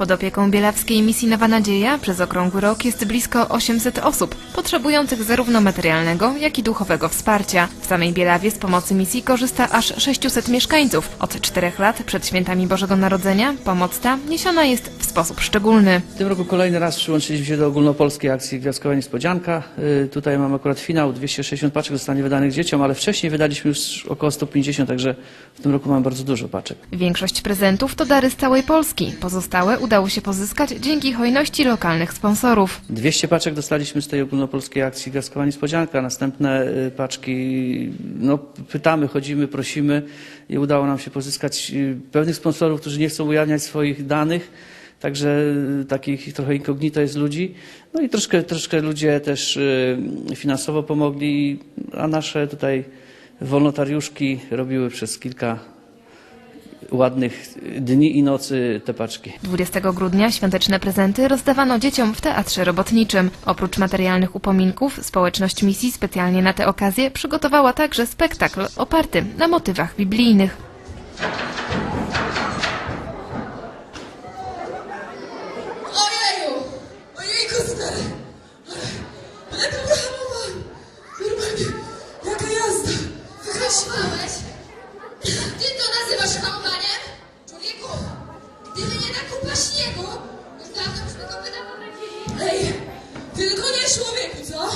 Pod opieką Bielawskiej Misji Nowa Nadzieja przez okrągły rok jest blisko 800 osób, potrzebujących zarówno materialnego, jak i duchowego wsparcia. W samej Bielawie z pomocy misji korzysta aż 600 mieszkańców. Od czterech lat przed świętami Bożego Narodzenia pomoc ta niesiona jest w sposób szczególny. W tym roku kolejny raz przyłączyliśmy się do ogólnopolskiej akcji Gwiazdkowa Niespodzianka. Y, Tutaj mamy akurat finał, 260 paczek zostanie wydanych dzieciom, ale wcześniej wydaliśmy już około 150, także w tym roku mamy bardzo dużo paczek. Większość prezentów to dary z całej Polski. Pozostałe udało się pozyskać dzięki hojności lokalnych sponsorów. 200 paczek dostaliśmy z tej ogólnopolskiej akcji Gwiazdkowa Niespodzianka. Następne y, paczki, no pytamy, chodzimy, prosimy i udało nam się pozyskać y, pewnych sponsorów, którzy nie chcą ujawniać swoich danych. Także y, takich trochę inkognito jest ludzi. No i troszkę, troszkę ludzie też finansowo pomogli, a nasze tutaj wolontariuszki robiły przez kilka ładnych dni i nocy te paczki. 20 grudnia świąteczne prezenty rozdawano dzieciom w Teatrze Robotniczym. Oprócz materialnych upominków, społeczność misji specjalnie na tę okazję przygotowała także spektakl oparty na motywach biblijnych. Gdyby nie ta kupa śniegu, to dawno byśmy wydawali. Ej, tylko nie człowieku, co?